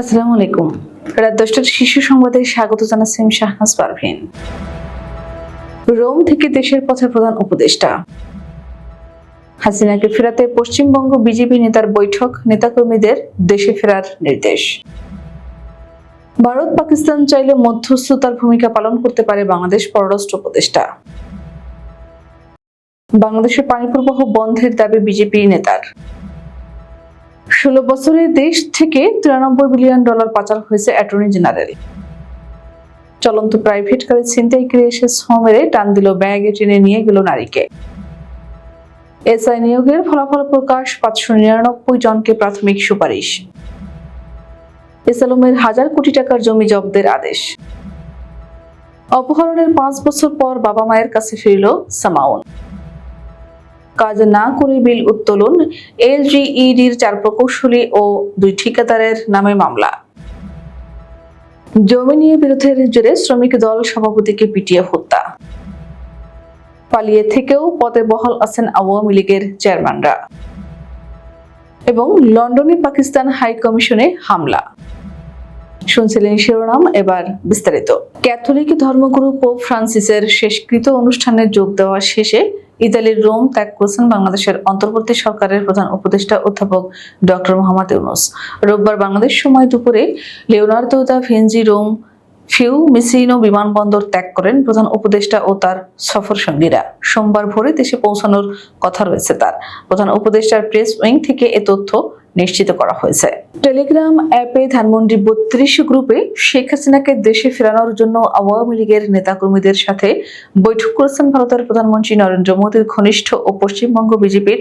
আসসালামু আলাইকুম। রাত দশটার শিশু সংবাদে স্বাগত জানাচ্ছেন শাহনাজ পারভিন। রোম থেকে দেশের পথে প্রধান উপদেষ্টা। হাসিনাকে ফেরাতে পশ্চিমবঙ্গ বিজেপি নেতার বৈঠক, নেতাকর্মীদের দেশে ফেরার নির্দেশ। ভারত পাকিস্তান চাইলে মধ্যস্থতার ভূমিকা পালন করতে পারে বাংলাদেশ পররাষ্ট্র উপদেষ্টা। বাংলাদেশে পানি প্রবাহ বন্ধের দাবি বিজেপি নেতার। ষোলো বছরে দেশ থেকে তিরানব্বই বিলিয়ন ডলার পাচার হয়েছে অ্যাটর্নি জেনারেল। চলন্ত প্রাইভেট কারে ছিনতাই করে এসে ছ মেরে টান দিল ব্যাগে টেনে নিয়ে গেল নারীকে। এসআই নিয়োগের ফলাফল প্রকাশ পাঁচশো নিরানব্বই জনকে প্রাথমিক সুপারিশ। এসালমের হাজার কোটি টাকার জমি জব্দের আদেশ। অপহরণের পাঁচ বছর পর বাবা মায়ের কাছে ফিরল সামাউন। কাজ না করে বিল উত্তোলন এলজিইডির চার প্রকৌশলী ও দুই ঠিকাদারের নামে মামলা। জমি নিয়ে বিরোধের জেরে শ্রমিক দল সভাপতিকে পিটিয়ে হত্যা। পালিয়ে থেকেও পদে বহাল আছেন আওয়ামী লীগের চেয়ারম্যানরা। এবং লন্ডনে পাকিস্তান হাই কমিশনে হামলা। শুনছিলেন শিরোনাম, এবার বিস্তারিত। ক্যাথলিক ধর্মগুরু পোপ ফ্রান্সিসের শেষকৃত অনুষ্ঠানে যোগ দেওয়া শেষে ইতালির রোম ত্যাগ করেছেন বাংলাদেশের অন্তর্বর্তী সরকারের প্রধান উপদেষ্টা অধ্যাপক ডক্টর মোহাম্মদ ইউনুস। রোববার বাংলাদেশ সময় দুপুরে Leonardo da Vinci Rome Fiumicino বিমানবন্দর ত্যাগ করেন প্রধান উপদেষ্টা ও তার সফর সঙ্গীরা। সোমবার ভোরে দেশে পৌঁছানোর কথা রয়েছে তার। প্রধান উপদেষ্টার প্রেস উইং থেকে এ তথ্য নিশ্চিত করা হয়েছে। টেলিগ্রাম অ্যাপে ধানমন্ডি বত্রিশ গ্রুপে শেখ হাসিনাকে দেশে ফেরানোর জন্য আওয়ামী লীগের নেতাকর্মীদের সাথে বৈঠক করেছেন ভারতের প্রধানমন্ত্রী নরেন্দ্র মোদীর ঘনিষ্ঠ ও পশ্চিমবঙ্গ বিজেপির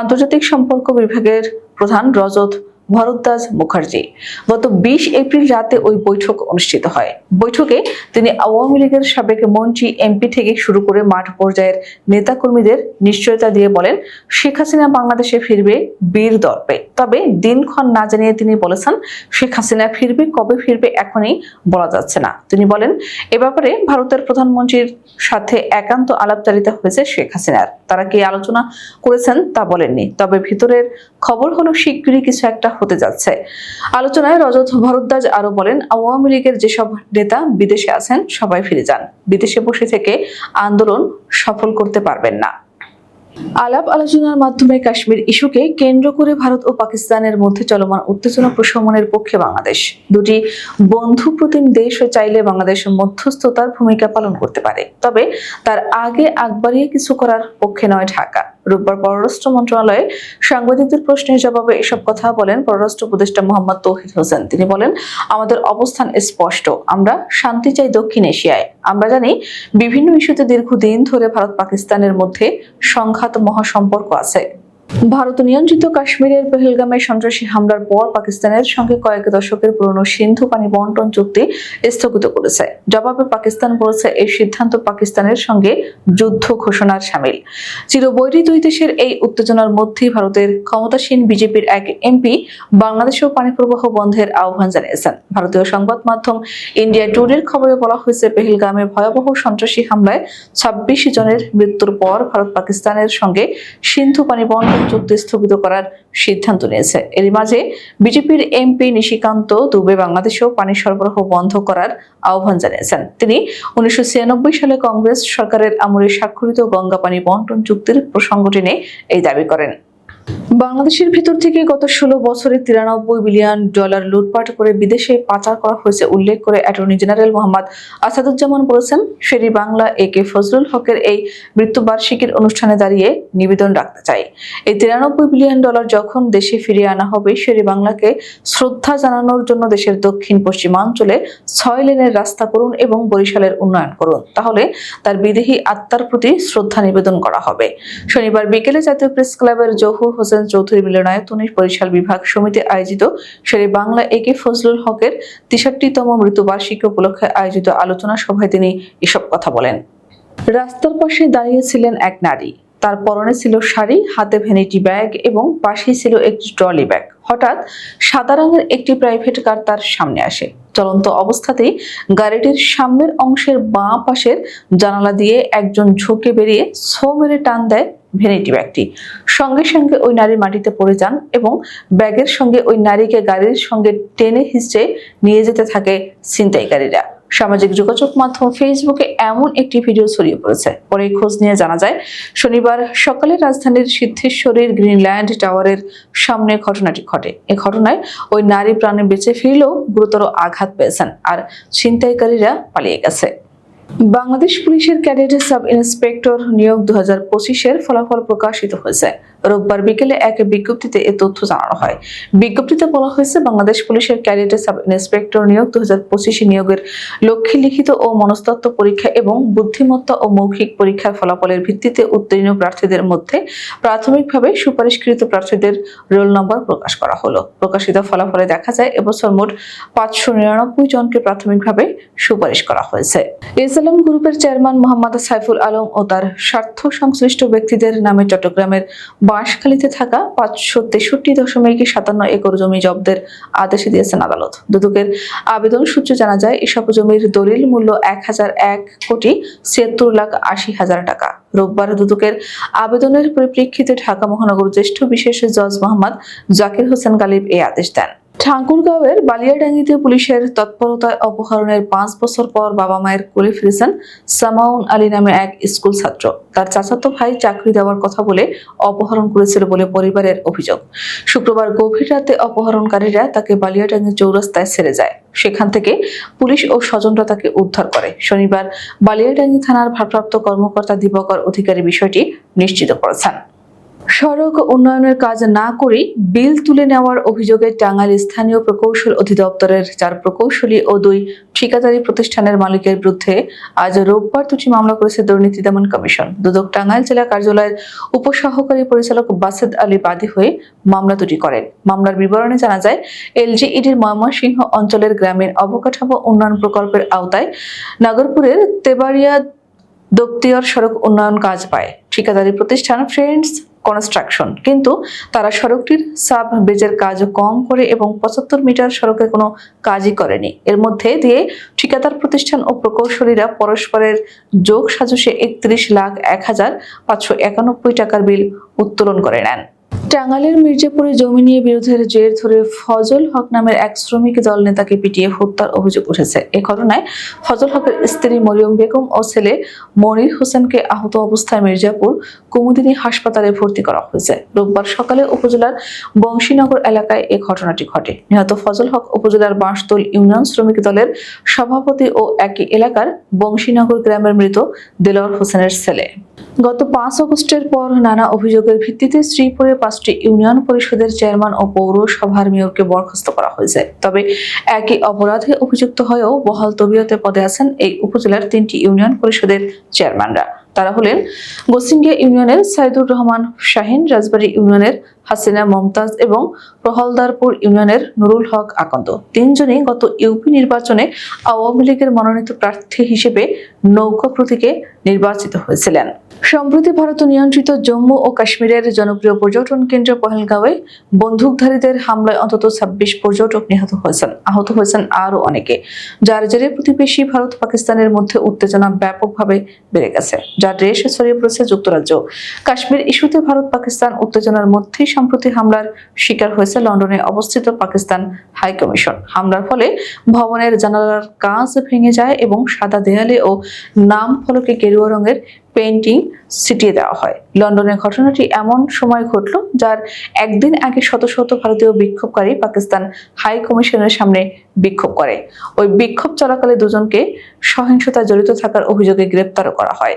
আন্তর্জাতিক সম্পর্ক বিভাগের প্রধান রজত ভরদ্বাজ মুখার্জি। গত বিশ এপ্রিল রাতে ওই বৈঠক অনুষ্ঠিত হয়। বৈঠকে তিনি আওয়ামী লীগের সাবেক মন্ত্রী, এমপি থেকে শুরু করে মাঠ পর্যায়ের নেতাকর্মীদের নিশ্চয়তা দিয়ে বলেন, শেখ হাসিনা বাংলাদেশে ফিরবে বীর দর্পে। তবে দিনক্ষণ না জানিয়ে তিনি বলেছেন, শেখ হাসিনা ফিরবে, কবে ফিরবে এখনই বলা যাচ্ছে না। তিনি বলেন, এ ব্যাপারে ভারতের প্রধানমন্ত্রীর সাথে একান্ত আলাপচারিতা হয়েছে শেখ হাসিনার। তারা কি আলোচনা করেছেন তা বলেননি। তবে ভিতরের খবর হলো, শিগগিরই কিছু একটা হতে যাচ্ছে। আলোচনায় রজত ভরদ্বাজ আরও বলেন, আওয়ামী লীগের যেসব নেতা বিদেশে আছেন, সবাই ফিরে যান। বিদেশে বসে থেকে আন্দোলন সফল করতে পারবেন না। আলাপ আলোচনার মাধ্যমে কাশ্মীর ইস্যুকে কেন্দ্র করে ভারত ও পাকিস্তানের মধ্যে চলমান উত্তেজনা প্রশমনের পক্ষে বাংলাদেশ। দুটি বন্ধু প্রতিম দেশ চাইলে বাংলাদেশ মধ্যস্থতার ভূমিকা পালন করতে পারে। তবে তার আগে আগবাড়িয়ে কিছু করার পক্ষে নয় ঢাকা। রোববার পররাষ্ট্র মন্ত্রণালয়ে সাংবাদিকদের প্রশ্নের জবাবে এসব কথা বলেন পররাষ্ট্র উপদেষ্টা মোহাম্মদ তৌহিদ হোসেন। তিনি বলেন, আমাদের অবস্থান স্পষ্ট। আমরা শান্তি চাই দক্ষিণ এশিয়ায়। আমরা জানি বিভিন্ন ইস্যুতে দীর্ঘদিন ধরে ভারত পাকিস্তানের মধ্যে সংঘাত মহাসম্পর্ক আছে। ভারত নিয়ন্ত্রিত কাশ্মীরের পেহেলগামে সন্ত্রাসী হামলার পর পাকিস্তানের সঙ্গে কয়েক দশকের পুরনো সিন্ধু পানি বন্টন চুক্তি স্থগিত করেছে। জবাবে পাকিস্তান বলেছে, এই সিদ্ধান্ত পাকিস্তানের সঙ্গে যুদ্ধ ঘোষণার সামিল। চিরবৈরী দুই দেশের এই উত্তেজনার মধ্যেই ভারতের ক্ষমতাসীন বিজেপির এক এমপি বাংলাদেশেও পানি প্রবাহ বন্ধের আহ্বান জানিয়েছেন। ভারতীয় সংবাদ মাধ্যম ইন্ডিয়া টুডের খবরে বলা হয়েছে, পেহেলগামে ভয়াবহ সন্ত্রাসী হামলায় ছাব্বিশ জনের মৃত্যুর পর ভারত পাকিস্তানের সঙ্গে সিন্ধু পানি বন্টন চুক্তি স্থগিত করার সিদ্ধান্ত নিয়েছে। এর মাঝে বিজেপির এমপি নিশিকান্ত দুবে বাংলাদেশেও পানি সরবরাহ বন্ধ করার আহ্বান জানিয়েছেন। তিনি উনিশশো ছিয়ানব্বই সালে কংগ্রেস সরকারের আমলে স্বাক্ষরিত গঙ্গা পানি বন্টন চুক্তির প্রসঙ্গ টেনে এই দাবি করেন। বাংলাদেশের ভিতর থেকে গত ষোলো বছরে তিরানব্বই বিলিয়ন ডলার লুটপাট করে বিদেশে পাচার করা হয়েছে উল্লেখ করে অ্যাটর্নি জেনারেল মোহাম্মদ আসাদুজ্জামান বলেছেন শেরি বাংলা এ কে ফজলুল হকের এই মৃত্যুবার্ষিকীর অনুষ্ঠানে দাঁড়িয়ে নিবেদন রাখতে চাই এই তিরানব্বই বিলিয়ন ডলার যখন দেশে ফিরিয়ে আনা হবে শেরি বাংলাকে শ্রদ্ধা জানানোর জন্য দেশের দক্ষিণ পশ্চিমাঞ্চলে ছয় লেনের রাস্তা করুন এবং বরিশালের উন্নয়ন করুন, তাহলে তার বিদেহী আত্মার প্রতি শ্রদ্ধা নিবেদন করা হবে। শনিবার বিকেলে জাতীয় প্রেস ক্লাবের জহুর হোসেন চৌধুরী মিলনায়তনে বরিশাল বিভাগ সমিতি আয়োজিত শেরে বাংলা এ কে ফজলুল হকের তেষট্টিতম মৃত্যুবার্ষিকী উপলক্ষে আয়োজিত আলোচনা সভায় তিনি এসব কথা বলেন। রাস্তার পাশে দাঁড়িয়েছিলেন এক নারী। তার পরনে ছিল শাড়ি, হাতে ভ্যানিটি ব্যাগ এবং পাশেই ছিল একটি ট্রলি ব্যাগ। হঠাৎ সাদা রঙের একটি প্রাইভেট কার তার সামনে আসে। চলন্ত অবস্থাতেই গাড়িটির সামনের অংশের বাঁ পাশের জানালা দিয়ে একজন ঝুঁকে বেরিয়ে ছো মেরে টান দেয় ভেনিটি ব্যাগটি সঙ্গে সঙ্গে ওই নারী মাটিতে পড়ে যান এবং ব্যাগের সঙ্গে ওই নারীকে গাড়ির সঙ্গে টেনে হিঁচড়ে নিয়ে যেতে থাকে ছিনতাইকারীরা। সামাজিক যোগাযোগ মাধ্যম ফেসবুকে এমন একটি ভিডিও ছড়িয়ে পড়েছে। পরে খোঁজ নিয়ে জানা যায়, শনিবার সকালে রাজধানীর সিদ্ধেশ্বরীর গ্রিনল্যান্ড টাওয়ারের সামনে ঘটনাটি ঘটে। এ ঘটনায় ওই নারী প্রাণে বেঁচে ফিরলেও গুরুতর আঘাত পেয়েছেন আর ছিনতাইকারীরা পালিয়ে গেছে। বাংলাদেশ পুলিশের ক্যাডেট সাব ইন্সপেক্টর নিয়োগ দু হাজার পঁচিশের ফলাফল প্রকাশিত হয়েছে। রোববার বিকেলে এক বিজ্ঞপ্তিতে এ তথ্য জানানো হয়। বিজ্ঞপ্তিতে বলা হয়েছে, বাংলাদেশ পুলিশের ক্যাডেট সাব ইন্সপেক্টর নিয়োগ দু হাজার পঁচিশে নিয়োগের লক্ষ্যে লিখিত ও মনস্তত্ত্ব পরীক্ষা এবং বুদ্ধিমত্তা ও মৌখিক পরীক্ষার ফলাফলের ভিত্তিতে উত্তীর্ণ প্রার্থীদের মধ্যে প্রাথমিকভাবে সুপারিশকৃত প্রার্থীদের রোল নম্বর প্রকাশ করা হলো। প্রকাশিত ফলাফলে দেখা যায়, এবছর মোট পাঁচশো নিরানব্বই জনকে প্রাথমিকভাবে সুপারিশ করা হয়েছে। ইসলাম গ্রুপের চেয়ারম্যান মোহাম্মদ সাইফুল আলম ও তার স্বার্থ সংশ্লিষ্ট ব্যক্তিদের নামে চট্টগ্রামের বাঁশখালীতে থাকা পাঁচশো তেষট্টি দশমিক সাতান্ন একর জমি জব্দের আদেশ দিয়েছেন আদালত। দুদকের আবেদন সূত্রে জানা যায়, এসব জমির দলিল মূল্য এক হাজার এক কোটি ছিয়াত্তর লাখ আশি হাজার টাকা। রোববার দুদকের আবেদনের পরিপ্রেক্ষিতে ঢাকা মহানগর জ্যেষ্ঠ বিশেষ জজ মোহাম্মদ জাকির হোসেন গালিব এই আদেশ দেন। ঠাকুরগাঁওয়ের বালিয়াডাঙ্গিতে পুলিশের তৎপরতায় অপহরণের পাঁচ বছর পর বাবা মায়ের কোলে ফিরেছেন সামাউন আলী নামে এক স্কুল ছাত্র। তার চাচাতো ভাই চাকরি দেওয়ার কথা বলে অপহরণ করেছিল বলে পরিবারের অভিযোগ। শুক্রবার গভীর রাতে অপহরণকারীরা তাকে বালিয়াডাঙ্গি চৌরাস্তায় ছেড়ে যায়। সেখান থেকে পুলিশ ও স্বজনরা তাকে উদ্ধার করে। শনিবার বালিয়াডাঙ্গি থানার ভারপ্রাপ্ত কর্মকর্তা দিবকর অধিকারী বিষয়টি নিশ্চিত করেছেন। সড়ক উন্নয়নের কাজ না করেই বিল তুলে নেওয়ার অভিযোগে টাঙ্গাইল স্থানীয় প্রকৌশল অধিদপ্তরের চার প্রকৌশলী ও দুই ঠিকাদারি প্রতিষ্ঠানের মালিকের বিরুদ্ধে আজ রোববার দুটি মামলা করেছে দুর্নীতি দমন কমিশন। দুদক টাঙ্গাইল জেলা কার্যালয়ের উপসহকারী পরিচালক বাসেদ আলী বাদী হয়ে মামলা দুটি করেন। মামলার বিবরণে জানা যায়, এলজিইডির ময়মনসিংহ অঞ্চলের গ্রামীণ অবকাঠামো উন্নয়ন প্রকল্পের আওতায় নাগরপুরের তেবাড়িয়া দপ্তিয়র সড়ক উন্নয়ন কাজ পায়। ঠিকাদারি প্রতিষ্ঠান ফ্রেন্ডস কনস্ট্রাকশন কিন্তু তারা সড়কটির সাব ব্রিজের কাজ কম করে এবং পঁচাত্তর মিটার সড়কের কোনো কাজই করেনি। এর মধ্যে দিয়ে ঠিকাদার প্রতিষ্ঠান ও প্রকৌশলীরা পরস্পরের যোগ সাজসে একত্রিশ লাখ এক হাজার পাঁচশো একানব্বই টাকার বিল উত্তোলন করে নেন। টাঙ্গাইলের মির্জাপুরে জমি নিয়ে বিরোধের জের ধরে ফজল হক নামের এক শ্রমিক দল নেতাকে পিটিয়ে হত্যার অভিযোগ উঠেছে। এ ঘটনায় ফজল হকের স্ত্রী মরিয়ম বেগম ও ছেলে মনির হোসেনকে আহত অবস্থায় মির্জাপুর কুমুদিনী হাসপাতালে ভর্তি করা হয়েছে। রোববার সকালে উপজেলার বংশীনগর এলাকায় এ ঘটনাটি ঘটে। নিহত ফজল হক উপজেলার বাঁশদোল ইউনিয়ন শ্রমিক দলের সভাপতি ও একই এলাকার বংশীনগর গ্রামের মৃত দেলোয়ার হোসেনের ছেলে। গত পাঁচ আগস্টের পর নানা অভিযোগের ভিত্তিতে শ্রীপুরে পাঁচটি ইউনিয়ন পরিষদের চেয়ারম্যান ও পৌরসভার মেয়রকে বরখাস্ত করা হয়েছে। তবে একই অপরাধে অভিযুক্ত হয়েও বহাল তবিয়তে পদে আছেন এই উপজেলার তিনটি ইউনিয়ন পরিষদের চেয়ারম্যানরা। তারা হলেন গোসিঙ্গিয়া ইউনিয়নের সাইদুর রহমান শাহিন, রাজবাড়ী ইউনিয়নের হাসিনা মমতাজ এবং প্রহলদারপুর ইউনিয়নের নুরুল হক আকন্দ। তিনজনই গত ইউপি নির্বাচনে আওয়ামী লীগের মনোনীত প্রার্থী হিসেবে নৌকা প্রতীকে নির্বাচিত হয়েছিলেন। সম্প্রতি ভারত নিয়ন্ত্রিত জম্মু ও কাশ্মীরের জনপ্রিয় পর্যটন কেন্দ্র পহেলগাঁওয়ে বন্দুকধারীদের হামলায় অন্তত ছাব্বিশ পর্যটক নিহত হয়েছেন। আহত হয়েছেন আরও অনেকে, যার জেরে প্রতিবেশী ভারত পাকিস্তানের মধ্যে উত্তেজনা ব্যাপকভাবে বেড়ে গেছে, যার রেশে ছড়িয়ে পড়েছে যুক্তরাজ্য। কাশ্মীর ইস্যুতে ভারত পাকিস্তান উত্তেজনার মধ্যেই সম্প্রতি হামলার শিকার হয়েছে লন্ডনে অবস্থিত পাকিস্তান হাই কমিশন। হামলার ফলে ভবনের জানালার কাঁচ ভেঙে যায় এবং সাদা দেয়ালে ও নাম ফলকে গেরুয়া রঙের পেন্টিং ছিটিয়ে দেওয়া হয়। লন্ডনের ঘটনাটি এমন সময় ঘটল যার একদিন আগে শত শত ভারতীয় বিক্ষোভকারী পাকিস্তান হাই কমিশনের সামনে বিক্ষোভ করে। ওই বিক্ষোভ চলাকালে দুজনকে সহিংসতা জড়িত থাকার অভিযোগে গ্রেপ্তারও করা হয়।